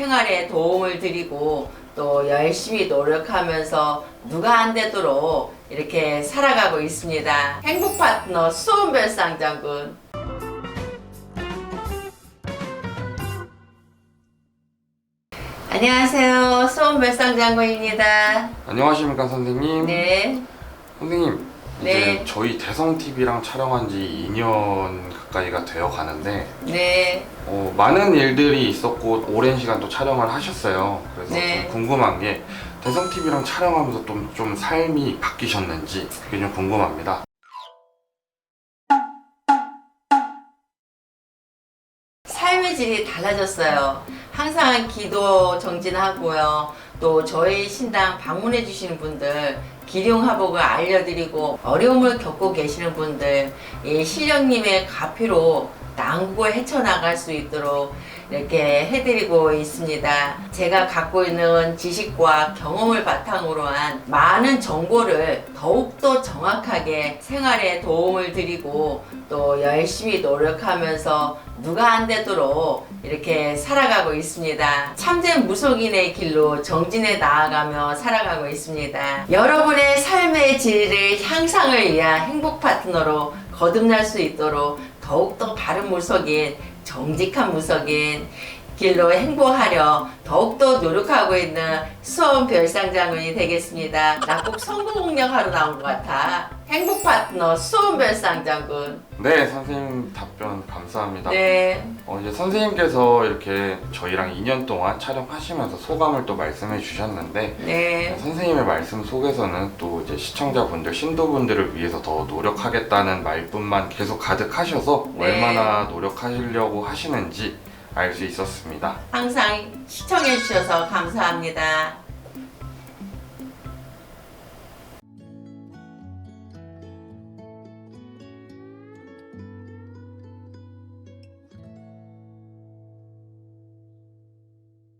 생활에 도움을 드리고 또 열심히 노력하면서 누가 안 되도록 이렇게 살아가고 있습니다. 행복 파트너 수원별 상 장군. 안녕하세요. 수원별 상 장군입니다. 안녕하십니까 선생님. 네. 선생님 이제 네. 저희 대성 TV랑 촬영한 지 2년 가까이가 되어 가는데 네. 어, 많은 일들이 있었고 오랜 시간 또 촬영을 하셨어요. 그래서 네. 좀 궁금한 게 대성 TV랑 촬영하면서 좀, 좀 삶이 바뀌셨는지 그게 좀 궁금합니다. 삶의 질이 달라졌어요. 항상 기도 정진하고요. 또 저희 신당 방문해 주시는 분들 기룡하복을 알려드리고 어려움을 겪고 계시는 분들 이 신령님의 가피로 난국을 헤쳐나갈 수 있도록 이렇게 해드리고 있습니다. 제가 갖고 있는 지식과 경험을 바탕으로 한 많은 정보를 더욱더 정확하게 생활에 도움을 드리고 또 열심히 노력하면서 누가 안 되도록 이렇게 살아가고 있습니다. 참된 무속인의 길로 정진해 나아가며 살아가고 있습니다. 여러분의 삶의 질을 향상을 위한 행복 파트너로 거듭날 수 있도록 더욱더 바른 무속인, 정직한 무속인, 길로 행보하려 더욱더 노력하고 있는 수원 별상 장군이 되겠습니다. 나 꼭 성공 공략하러 나온 것 같아. 행복 파트너 수원 별상 장군. 네 선생님 답변 감사합니다. 네. 어, 이제 선생님께서 이렇게 저희랑 2년 동안 촬영하시면서 소감을 또 말씀해 주셨는데 네. 선생님의 말씀 속에서는 또 이제 시청자분들, 신도분들을 위해서 더 노력하겠다는 말뿐만 계속 가득하셔서 네. 얼마나 노력하시려고 하시는지 알 수 있었습니다. 항상 시청해 주셔서 감사합니다.